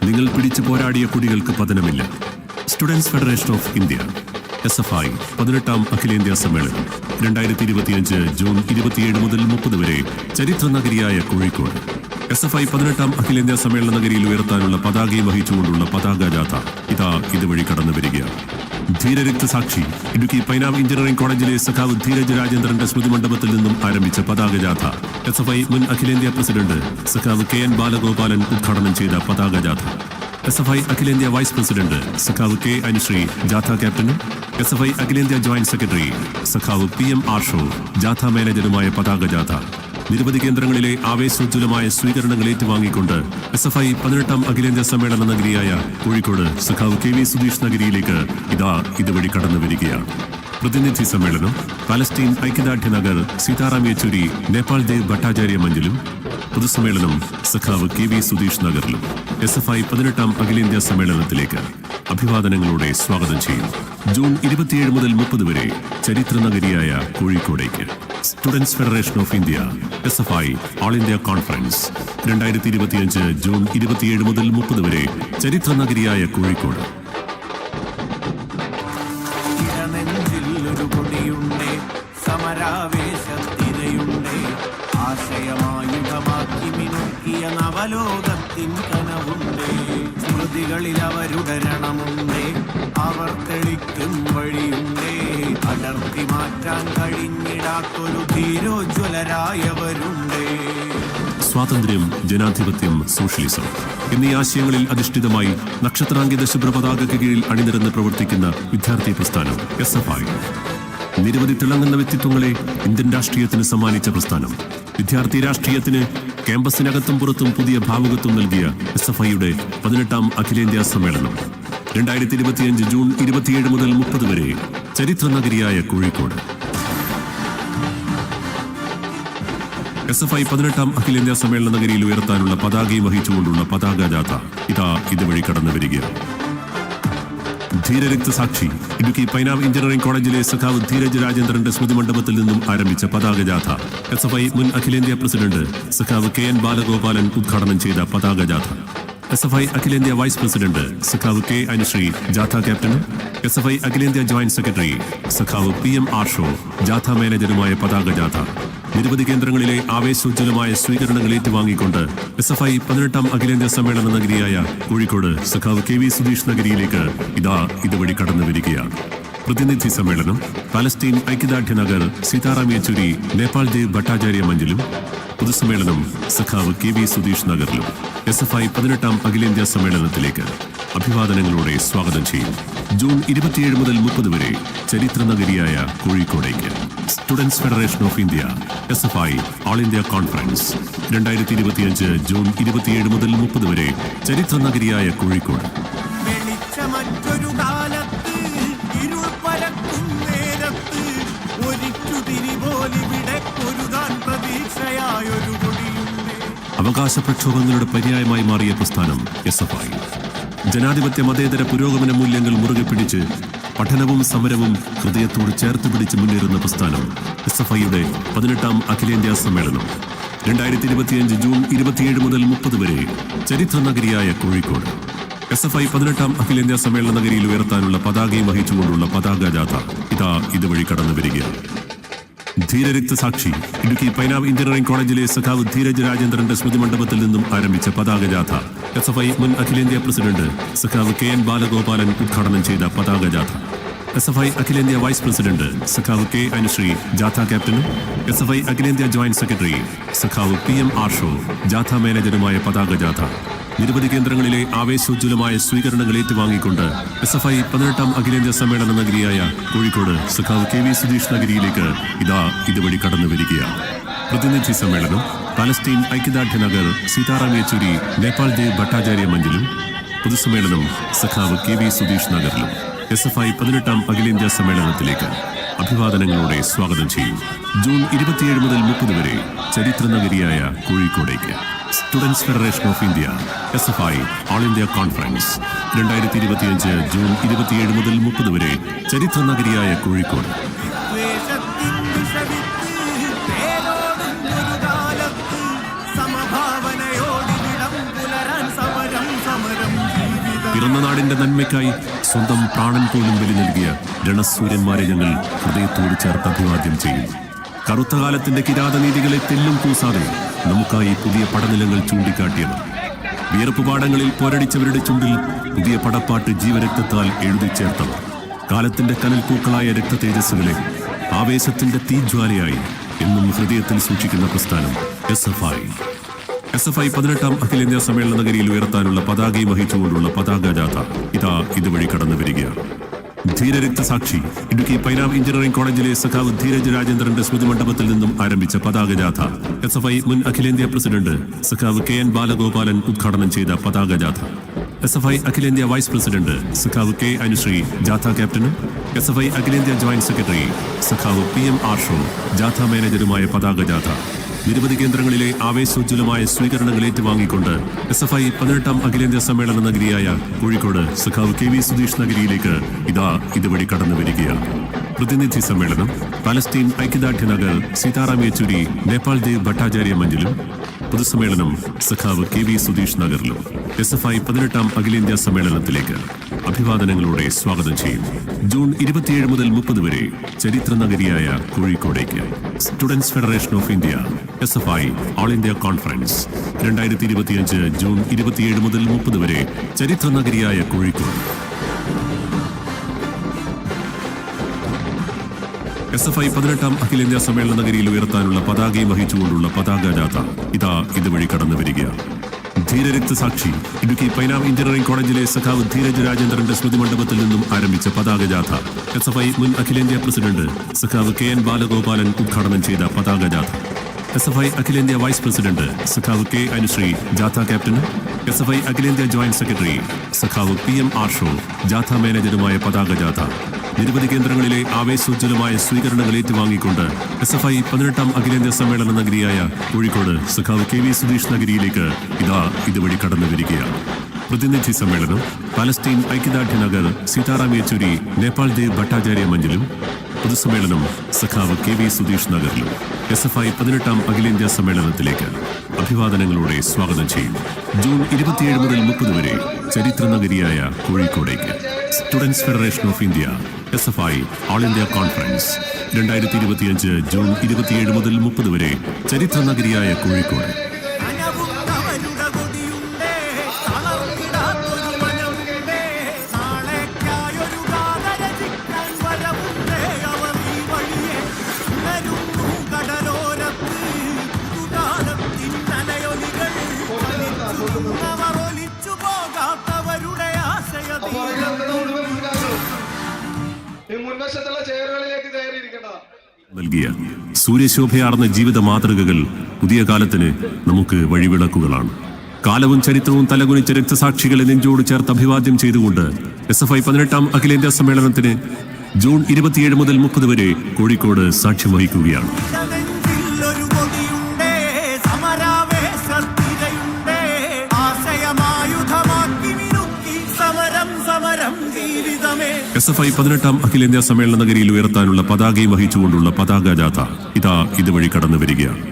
A: നിങ്ങൾ പിടിച്ചു പോരാടിയ കുടികൾക്ക് പതനമില്ല. Students federation of India S F I പതിനെട്ടാം അഖിലേന്ത്യാ സമ്മേളനം രണ്ടായിരത്തി ഇരുപത്തിയഞ്ച് ജൂൺ ഇരുപത്തിയേഴ് മുതൽ മുപ്പത് വരെ ചരിത്ര നഗരിയായ കോഴിക്കോട്. എസ് എഫ് ഐ പതിനെട്ടാം അഖിലേന്ത്യാ സമ്മേളന നഗരിയിൽ ഉയർത്താനുള്ള പതാകയും വഹിച്ചുകൊണ്ടുള്ള പതാക ജാഥ ഇതാ ഇതുവഴി കടന്നു വരികയാണ്. ധീരരക്തസാക്ഷി ഇടുക്കി പൈനാവ് എഞ്ചിനീയറിംഗ് കോളേജിലെ സഖാവ് ധീരജ് രാജേന്ദ്രന്റെ സ്മൃതി മണ്ഡപത്തിൽ നിന്നും ആരംഭിച്ച പതാക ജാഥ എസ് എഫ് ഐ മുൻ അഖിലേന്ത്യാ പ്രസിഡന്റ് സഖാവ് കെ എൻ ബാലഗോപാലൻ ഉദ്ഘാടനം ചെയ്ത പതാക ജാഥ. എസ് എഫ് ഐ അഖിലേന്ത്യാ വൈസ് പ്രസിഡന്റ് സഖാവ് കെ അനുശ്രീ ജാഥ ക്യാപ്റ്റനും എസ് എഫ് ഐ അഖിലേന്ത്യാ ജോയിന്റ് സെക്രട്ടറി സഖാവ് പി എം ആർഷോ ജാഥ മാനേജരുമായ പതാക ജാഥ. നിരവധി കേന്ദ്രങ്ങളിലെ ആവേശോജ്വലമായ സ്വീകരണങ്ങൾ ഏറ്റുവാങ്ങിക്കൊണ്ട് എസ് എഫ് ഐ പതിനെട്ടാം അഖിലേന്ത്യാ സമ്മേളന നഗരിയായ കോഴിക്കോട് സഖാവ് കെ വി സുധീഷ് നഗരിയിലേക്ക് ഇതാ ഇതുവഴി കടന്നു വരികയാണ്. പ്രതിനിധി സമ്മേളനം പാലസ്തീൻ ഐക്യദാർഢ്യ നഗർ സീതാറാം യെച്ചൂരി നേപ്പാൾ ദേവ് ഭട്ടാചാര്യ മഞ്ചിലും പൊതുസമ്മേളനം സഖാവ് കെ വി സുധീഷ് നഗറിലും എസ് എഫ് ഐ പതിനെട്ടാം അഖിലേന്ത്യാ സമ്മേളനത്തിലേക്ക് അഭിവാദനങ്ങളോടെ സ്വാഗതം ചെയ്യും. ജൂൺ ഇരുപത്തിയേഴ് മുതൽ മുപ്പത് വരെ ചരിത്ര നഗരിയായ കോഴിക്കോടേക്ക്. Students federation of India S F I all India conference രണ്ടായിരത്തി ഇരുപത്തിയഞ്ച് ജൂൺ ഇരുപത്തിയേഴ് മുതൽ മുപ്പത് വരെ ചരിത്ര നഗരിയായ കോഴിക്കോട്.
C: നവലോകത്തിൻ കനവുണ്ട് സ്മൃതികളിൽ അവരുടരണമുണ്ടേ അവർ അടർത്തി മാറ്റാൻ കഴിഞ്ഞിടാത്തൊരു ധീരോജ്വലരായവരുണ്ട്.
A: സ്വാതന്ത്ര്യം ജനാധിപത്യം സോഷ്യലിസം എന്നീ ആശയങ്ങളിൽ അധിഷ്ഠിതമായി നക്ഷത്രാങ്കിത ശുഭ്രപതാകയ്ക്ക് കീഴിൽ അണിനിരന്ന് പ്രവർത്തിക്കുന്ന വിദ്യാർത്ഥി പ്രസ്ഥാനം എസ് എഫ് ഐ. നിരവധി തിളങ്ങുന്ന വ്യക്തിത്വങ്ങളെ ഇന്ത്യൻ രാഷ്ട്രീയത്തിന് സമ്മാനിച്ച പ്രസ്ഥാനം. വിദ്യാർത്ഥി രാഷ്ട്രീയത്തിന് ക്യാമ്പസിനകത്തും പുറത്തും പുതിയ ഭാവുകത്വം നൽകിയ എസ് എഫ് ഐയുടെ പതിനെട്ടാം അഖിലേന്ത്യാ സമ്മേളനം. രണ്ടായിരത്തി ഇരുപത്തിയഞ്ച് ജൂൺ ഇരുപത്തിയേഴ് മുതൽ മുപ്പത് വരെ ചരിത്ര നഗരിയായ കോഴിക്കോട്. എസ് എഫ് ഐ പതിനെട്ടാം അഖിലേന്ത്യാ സമ്മേളന നഗരിയിൽ ഉയർത്താനുള്ള പതാകയും വഹിച്ചുകൊണ്ടുള്ള പതാക ജാഥ ഇതാ ഇതുവഴി കടന്നു വരികയാണ്. ധീരരക്തസാക്ഷി ഇടുക്കി പൈനാവ് എഞ്ചിനീയറിംഗ് കോളേജിലെ സഖാവ് ധീരജ് രാജേന്ദ്രന്റെ സ്മൃതി മണ്ഡപത്തിൽ നിന്നും ആരംഭിച്ച പതാക ജാഥ എസ് എഫ് ഐ മുൻ അഖിലേന്ത്യാ പ്രസിഡന്റ് സഖാവ് കെ എൻ ബാലഗോപാലൻ ഉദ്ഘാടനം ചെയ്ത പതാക ജാഥ. എസ് എഫ് ഐ അഖിലേന്ത്യാ വൈസ് പ്രസിഡന്റ് സഖാവ് കെ അനുശ്രീ ജാഥ ക്യാപ്റ്റൻ എസ് എഫ് ഐ അഖിലേന്ത്യാ ജോയിന്റ് സെക്രട്ടറി സഖാവ് പി എം ആർഷോ ജാഥ മാനേജറുമായ പതാക ജാഥ. നിരവധി കേന്ദ്രങ്ങളിലെ ആവേശോജ്വലമായ സ്വീകരണങ്ങൾ ഏറ്റുവാങ്ങിക്കൊണ്ട് എസ് എഫ് ഐ പതിനെട്ടാം അഖിലേന്ത്യാ സമ്മേളന നഗരിയായ കോഴിക്കോട് സഖാവ് കെ വി സുധീഷ് നഗരിയിലേക്ക് ഇതാ ഇതുവഴി കടന്നു വരികയാണ് പ്രതിനിധി സമ്മേളനം പലസ്തീൻ ഐക്യദാർഢ്യ നഗർ സീതാറാം യെച്ചൂരി നേപ്പാൾ ദേവ് ഭട്ടാചാര്യ മഞ്ചിലും പൊതുസമ്മേളനം സഖാവ് കെ വി സുധീഷ് നഗറിലും എസ് എഫ് ഐ പതിനെട്ടാം അഖിലേന്ത്യാ സമ്മേളനത്തിലേക്ക് അഭിവാദനങ്ങളോടെ സ്വാഗതം ചെയ്യും. ജൂൺ ഇരുപത്തിയേഴ് മുതൽ മുപ്പത് വരെ ചരിത്ര നഗരിയായ കോഴിക്കോടേക്ക്. Students federation of India S F I all India conference. രണ്ടായിരത്തി ഇരുപത്തിയഞ്ച് ജൂൺ ഇരുപത്തിയേഴ് മുതൽ മുപ്പത് വരെ ചരിത്ര നഗരിയായ കോഴിക്കോട്. അവകാശ പ്രക്ഷോഭങ്ങളുടെ പര്യായമായി മാറിയ പ്രസ്ഥാനം എസ് എഫ് ഐ ജനാധിപത്യ മതേതര പുരോഗമന മൂല്യങ്ങൾ മുറുകെ പിടിച്ച് പഠനവും സമരവും ഹൃദയത്തോട് ചേർത്ത് പിടിച്ച് മുന്നേറുന്ന പ്രസ്ഥാനം എസ് എഫ് ഐയുടെ പതിനെട്ടാം അഖിലേന്ത്യാ സമ്മേളനം. രണ്ടായിരത്തി ഇരുപത്തിയഞ്ച് ജൂൺ ഇരുപത്തിയേഴ് മുതൽ മുപ്പത് വരെ ചരിത്ര നഗരിയായ കോഴിക്കോട്. എസ് എഫ് ഐ പതിനെട്ടാം അഖിലേന്ത്യാ സമ്മേളന നഗരിയിൽ ഉയർത്താനുള്ള പതാകയും വഹിച്ചുകൊണ്ടുള്ള പതാക ജാഥ ഇതാ ഇതുവഴി കടന്നു വരികയാണ് ധീരരക്തസാക്ഷി ഇടുക്കി പൈനാവ് എഞ്ചിനീയറിംഗ് കോളേജിലെ സഖാവ് ധീരജ് രാജേന്ദ്രന്റെ സ്മൃതി മണ്ഡപത്തിൽ നിന്നും ആരംഭിച്ച പതാകജാഥ എസ് എഫ് ഐ മുൻ അഖിലേന്ത്യാ പ്രസിഡന്റ് സഖാവ് കെ എൻ ബാലഗോപാലൻ ഉദ്ഘാടനം ചെയ്ത പതാകജാഥ എസ് എഫ് ഐ അഖിലേന്ത്യാ വൈസ് പ്രസിഡന്റ് സഖാവ് കെ അനുശ്രീ ജാഥ ക്യാപ്റ്റനും എസ് എഫ് ഐ അഖിലേന്ത്യാ ജോയിന്റ് സെക്രട്ടറി സഖാവ് പി എം ആർഷോ ജാഥ മാനേജറുമായ പതാക ജാഥ. നിരവധി കേന്ദ്രങ്ങളിലെ ആവേശോജ്വലമായ സ്വീകരണങ്ങൾ ഏറ്റുവാങ്ങിക്കൊണ്ട് എസ് എഫ് ഐ പതിനെട്ടാം അഖിലേന്ത്യാ സമ്മേളന നഗരിയായ കോഴിക്കോട് സഖാവ് കെ വി സുധീഷ് നഗരിയിലേക്ക് ഇതാ ഇതുവഴി കടന്നു വരികയാണ്. പ്രതിനിധി സമ്മേളനം പാലസ്തീൻ ഐക്യദാർഢ്യ നഗർ സീതാറാം യെച്ചൂരി നേപ്പാൾ ദേവ് ഭട്ടാചാര്യ മഞ്ചിലും പൊതുസമ്മേളനം സഖാവ് കെ വി സുധീഷ് നഗറിലും. എസ് എഫ് ഐ പതിനെട്ടാം അഖിലേന്ത്യാ സമ്മേളനത്തിലേക്ക് അഭിവാദനങ്ങളോടെ സ്വാഗതം ചെയ്യും. ജൂൺ ഇരുപത്തിയേഴ് മുതൽ മുപ്പത് വരെ ചരിത്ര നഗരിയായ കോഴിക്കോടേക്ക്. Students federation of India S F I all India conference രണ്ടായിരത്തി ഇരുപത്തിയഞ്ച് ജൂൺ ഇരുപത്തിയേഴ് മുതൽ മുപ്പത് വരെ ചരിത്ര നഗരിയായ കോഴിക്കോട്.
C: ദ്വേഷത്തിൻ വിഷവിത്ത് വേരോടുന്നൊരു കാലത്ത് സമഭാവനയോടിവിടം പുലരാൻ സമരം സമരം ജീവിതം
A: പിറന്ന നാടിന്റെ നന്മയ്ക്കായി സ്വന്തം പ്രാണൻ പോലും ബലി നൽകിയ രണസൂര്യന്മാരെ ഞങ്ങൾ ഹൃദയത്തോട് ചേർത്ത് അഭിവാദ്യം ചെയ്യും. കറുത്ത കാലത്തിന്റെ കിരാതനീതികളെ തെല്ലും കൂസാതെ നമുക്കായി പുതിയ പടനിലങ്ങൾ ചൂണ്ടിക്കാട്ടിയത്. വിയർപ്പ് പാടങ്ങളിൽ പോരടിച്ചവരുടെ ചുണ്ടിൽ പുതിയ പടപ്പാട്ട് ജീവരക്തത്താൽ എഴുതി ചേർത്തവർ കാലത്തിന്റെ കനൽപ്പൂക്കളായ രക്തതേജസ്സുകളെ ആവേശത്തിന്റെ തീജ്വാലയായി എന്നും ഹൃദയത്തിൽ സൂക്ഷിക്കുന്ന പ്രസ്ഥാനം S F I. S F I പതിനെട്ടാം അഖിലേന്ത്യാ സമ്മേളന നഗരിയിൽ ഉയർത്താനുള്ള പതാകയും വഹിച്ചുകൊണ്ടുള്ള പതാക ജാഥ ഇതാ ഇതുവഴി കടന്നു വരികയാണ് ധീരരക്തസാക്ഷി. ഇടുക്കി പൈനാവ് എഞ്ചിനീയറിംഗ് കോളേജിലെ സഖാവ് ധീരജ് രാജേന്ദ്രന്റെ സ്മൃതി മണ്ഡപത്തിൽ നിന്നും ആരംഭിച്ച പതാകജാഥ. എസ് എഫ് ഐ മുൻ അഖിലേന്ത്യാ പ്രസിഡന്റ് സഖാവ് കെ എൻ ബാലഗോപാലൻ ഉദ്ഘാടനം ചെയ്ത പതാകജാഥ. എസ് എഫ് ഐ അഖിലേന്ത്യാ വൈസ് പ്രസിഡന്റ് സഖാവ് കെ അനുശ്രീ ജാഥ ക്യാപ്റ്റനും എസ് എഫ് ഐ അഖിലേന്ത്യാ ജോയിന്റ് സെക്രട്ടറി സഖാവ് പി എം ആർഷോ ജാഥ മാനേജറുമായ പതാക ജാഥ നിരവധി കേന്ദ്രങ്ങളിലെ ആവേശോജ്വലമായ സ്വീകരണങ്ങൾ ഏറ്റുവാങ്ങിക്കൊണ്ട് എസ് എഫ് ഐ പതിനെട്ടാം അഖിലേന്ത്യാ സമ്മേളന നഗരിയായ കോഴിക്കോട് സഖാവ് കെ വി സുധീഷ് നഗരിയിലേക്ക് ഇതാ ഇതുവഴി കടന്നു വരികയാണ് പ്രതിനിധി സമ്മേളനം പാലസ്തീൻ ഐക്യദാർഢ്യ നഗർ സീതാറാം യെച്ചൂരി നേപ്പാൾ ദേവ് ഭട്ടാചാര്യ മഞ്ചിലും പൊതുസമ്മേളനം സഖാവ് കെ വി സുധീഷ് നഗറിലും എസ് എഫ് ഐ പതിനെട്ടാം അഖിലേന്ത്യാ സമ്മേളനത്തിലേക്ക്. അഭിവാദനങ്ങളോടെ സ്വാഗതം ചെയ്യും. ജൂൺ ഇരുപത്തിയേഴ് മുതൽ മുപ്പത് വരെ ചരിത്ര നഗരിയായ കോഴിക്കോടേക്ക്. Students federation of India S F I all India conference. രണ്ടായിരത്തി ഇരുപത്തിയഞ്ച് ജൂൺ ഇരുപത്തിയേഴ് മുതൽ മുപ്പത് വരെ ചരിത്ര നഗരിയായ കോഴിക്കോട്. എസ് എഫ് ഐ പതിനെട്ടാം അഖിലേന്ത്യാ സമ്മേളന നഗരിയിൽ ഉയർത്താനുള്ള പതാകയും വഹിച്ചുകൊണ്ടുള്ള പതാക ജാഥ ഇതാ ഇതുവഴി കടന്നു വരികയാണ് ധീരരക്തസാക്ഷി ഇടുക്കി പൈനാവ് എഞ്ചിനീയറിംഗ് കോളേജിലെ സഖാവ് ധീരജ് രാജേന്ദ്രന്റെ സ്മൃതി മണ്ഡപത്തിൽ നിന്നും ആരംഭിച്ച പതാക ജാഥ. എസ് എഫ് ഐ മുൻ അഖിലേന്ത്യാ പ്രസിഡന്റ് സഖാവ് കെ എൻ ബാലഗോപാലൻ ഉദ്ഘാടനം ചെയ്ത പതാക ജാഥ. എസ് എഫ് ഐ അഖിലേന്ത്യാ വൈസ് പ്രസിഡന്റ് സഖാവ് കെ അനുശ്രീ ജാഥ ക്യാപ്റ്റൻ എസ് എഫ് ഐ അഖിലേന്ത്യാ ജോയിന്റ് സെക്രട്ടറി സഖാവ് പി എം ആർഷോ ജാഥ മാനേജറുമായ പതാക ജാഥ. നിരവധി കേന്ദ്രങ്ങളിലെ ആവേശോജ്വലമായ സ്വീകരണങ്ങൾ ഏറ്റുവാങ്ങിക്കൊണ്ട് എസ് എഫ് ഐ പതിനെട്ടാം അഖിലേന്ത്യാ സമ്മേളന നഗരിയായ കോഴിക്കോട് സഖാവ് കെ വി സുധീഷ് നഗരിയിലേക്ക് ഇതാ ഇതുവഴി കടന്നു വരികയാണ് പ്രതിനിധി സമ്മേളനം പാലസ്തീൻ ഐക്യദാർഢ്യ നഗർ സീതാറാം യെച്ചൂരി നേപ്പാൾ ദേവ് ഭട്ടാചാര്യ മഞ്ചിലും പൊതുസമ്മേളനം സഖാവ് കെ വി സുധീഷ് നഗറിലും. എസ് എഫ് ഐ പതിനെട്ടാം അഖിലേന്ത്യാ സമ്മേളനത്തിലേക്ക് അഭിവാദനങ്ങളോടെ സ്വാഗതം ചെയ്യും. ജൂൺ ഇരുപത്തിയേഴ് മുതൽ മുപ്പത് വരെ ചരിത്ര നഗരിയായ കോഴിക്കോടേക്ക്. Students federation of India S F I all India conference രണ്ടായിരത്തി ഇരുപത്തിയഞ്ച് ജൂൺ ഇരുപത്തിയേഴ് മുതൽ മുപ്പത് വരെ ചരിത്ര നഗരിയായ കോഴിക്കോട്. സൂര്യശോഭയാർന്ന ജീവിത മാതൃകകൾ പുതിയ കാലത്തിന് നമുക്ക് വഴിവിളക്കുകളാണ്. കാലവും ചരിത്രവും തലകുനിച്ച രക്തസാക്ഷികളെ നെഞ്ചോട് ചേർത്ത് അഭിവാദ്യം ചെയ്തുകൊണ്ട് എസ് എഫ് ഐ പതിനെട്ടാം അഖിലേന്ത്യാ സമ്മേളനത്തിന് ജൂൺ ഇരുപത്തിയേഴ് മുതൽ മുപ്പത് വരെ കോഴിക്കോട് സാക്ഷ്യം വഹിക്കുകയാണ്. എസ് ഐ പതിനെട്ടാം അഖിലേന്ത്യാ സമ്മേളന നഗരിയിൽ ഉയർത്താനുള്ള പതാകയും വഹിച്ചുകൊണ്ടുള്ള പതാക ജാഥ ഇതാ ഇതുവഴി കടന്നു വരികയാണ്.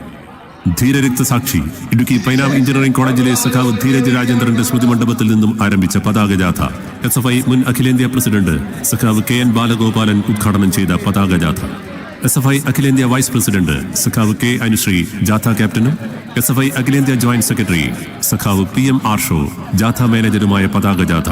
A: ധീരരക്തസാക്ഷി ഇടുക്കി പൈനാവ് എഞ്ചിനീയറിംഗ് കോളേജിലെ സഖാവ് ധീരജ് രാജേന്ദ്രന്റെ സ്മൃതി മണ്ഡപത്തിൽ നിന്നും ആരംഭിച്ച പതാക ജാഥ എസ് എഫ് ഐ മുൻ അഖിലേന്ത്യാ പ്രസിഡന്റ് സഖാവ് കെ എൻ ബാലഗോപാലൻ ഉദ്ഘാടനം ചെയ്ത പതാക ജാഥ. എസ് എഫ് ഐ അഖിലേന്ത്യാ വൈസ് പ്രസിഡന്റ് സഖാവ് കെ അനുശ്രീ ജാഥ ക്യാപ്റ്റനും എസ് എഫ് ഐ അഖിലേന്ത്യാ ജോയിന്റ് സെക്രട്ടറി സഖാവ് പി എം ആർഷോ ജാഥ മാനേജരുമായ പതാക ജാഥ.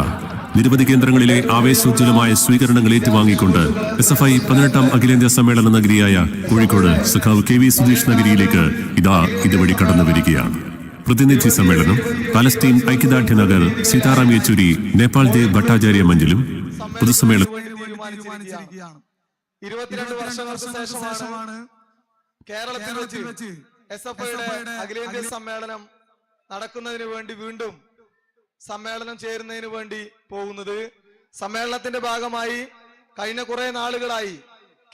A: നിരവധി കേന്ദ്രങ്ങളിലെ ആവേശോജ്വലമായ സ്വീകരണങ്ങൾ ഏറ്റുവാങ്ങിക്കൊണ്ട് എസ് എഫ് ഐ പതിനെട്ടാം അഖിലേന്ത്യാ സമ്മേളന നഗരിയായ കോഴിക്കോട് സഖാവ് കെ വി സുധീഷ് നഗരിയിലേക്ക് ഇതാ ഇതുവഴി കടന്നു വരികയാണ്. പ്രതിനിധി സമ്മേളനം പലസ്തീൻ ഐക്യദാർഢ്യ നഗർ സീതാറാം യെച്ചൂരി നേപ്പാൾ ദേവ് ഭട്ടാചാര്യ മഞ്ചിലും പൊതുസമ്മേളനം
F: ഇരുപത്തിരണ്ട് കേരളത്തിൽ വെച്ച് എസ് എഫ് ഐയുടെ അഖിലേന്ത്യാ സമ്മേളനം നടക്കുന്നതിന് വേണ്ടി വീണ്ടും സമ്മേളനം ചേരുന്നതിന് വേണ്ടി പോകുന്നത്. സമ്മേളനത്തിന്റെ ഭാഗമായി കഴിഞ്ഞ കുറെ നാളുകളായി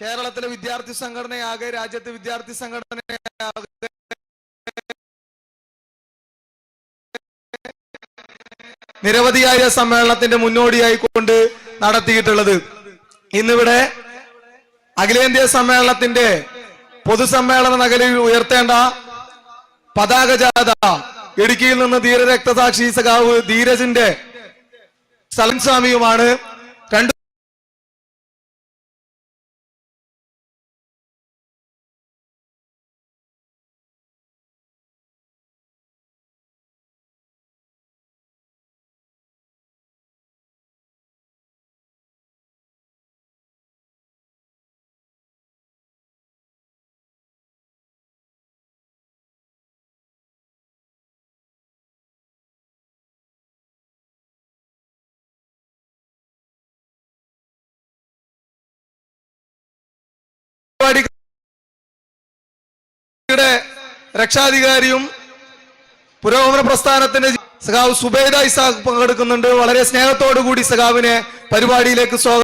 F: കേരളത്തിലെ വിദ്യാർത്ഥി സംഘടനയാകെ രാജ്യത്തെ വിദ്യാർത്ഥി സംഘടനയാകെ നിരവധിയായ സമ്മേളനത്തിന്റെ മുന്നോടിയായി കൊണ്ട് നടത്തിയിട്ടുള്ളത്. ഇന്നിവിടെ അഖിലേന്ത്യാ സമ്മേളനത്തിന്റെ പൊതുസമ്മേളന നഗരിൽ ഉയർത്തേണ്ട പതാക ജാഥ ഇടുക്കിയിൽ നിന്ന് ധീര രക്തസാക്ഷി സഖാവ് ധീരജിന്റെ സലൻസ്വാമിയുമാണ് സ്വാമിയുമാണ്. പരിപാടിയുടെ രക്ഷാധികാരിയും പുരോഗമന പ്രസ്ഥാനത്തിന്റെ സഖാവ് സുബൈദ ഇസാഖ് പങ്കെടുക്കുന്നുണ്ട്. വളരെ സ്നേഹത്തോടു കൂടി സഖാവിനെ പരിപാടിയിലേക്ക് സ്വാഗതം